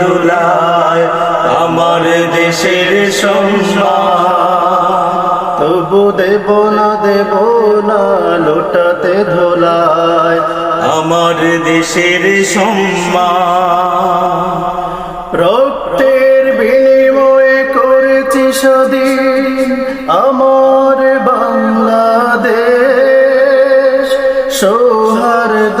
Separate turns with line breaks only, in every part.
দুলায় আমার দেশের সম্মান।
তবু দেব না দেব না লোটাতে ধোলায়।
আমার দেশের সম্মান।
রক্তের বিনিময়ে করেছি স্বাধীন আমার বাংলাদেশ। সৌহার্দ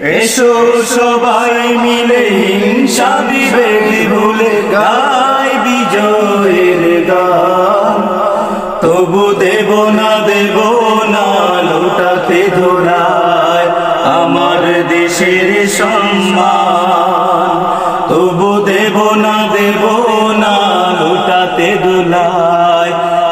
এসো সবাই মিলে হিংসা বিবেক ভুলে গাই বিজয়ের গান তবু দেব না দেব না, লোটাতে ধরায় আমার দেশের সম্মান। তবু দেব না দেব না, লোটাতে দোলায়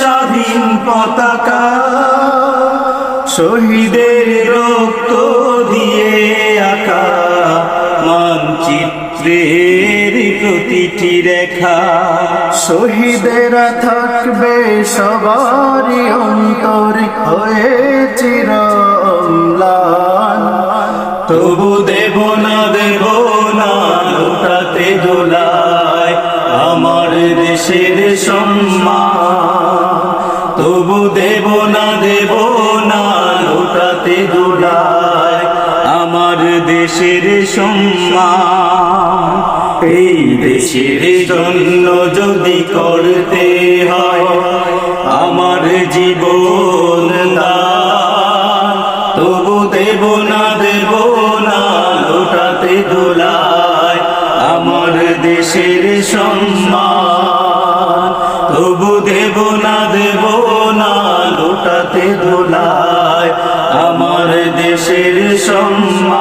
স্বাধীন পতাকা শহীদের রক্ত দিয়ে আঁকা মানচিত্রের প্রতিটি রেখা।
শহীদেরা থাকবে সবারই অন্তরে হয়ে চির অম্লান
তবু দেব না দেব না লোটাতে দোলায়। আমার দেশের সম্মান না দেব না লোটাতে দোলায় আমার দেশের সম্মান। এই দেশের জন্য যদি করতে হয়, আমার জীবন তবু দেব না দেব না লোটাতে দোলায় আমার দেশের সম্মান। তবু দেব না, দেব না লোটাতে দোলায়। আমার দেশের সম্মান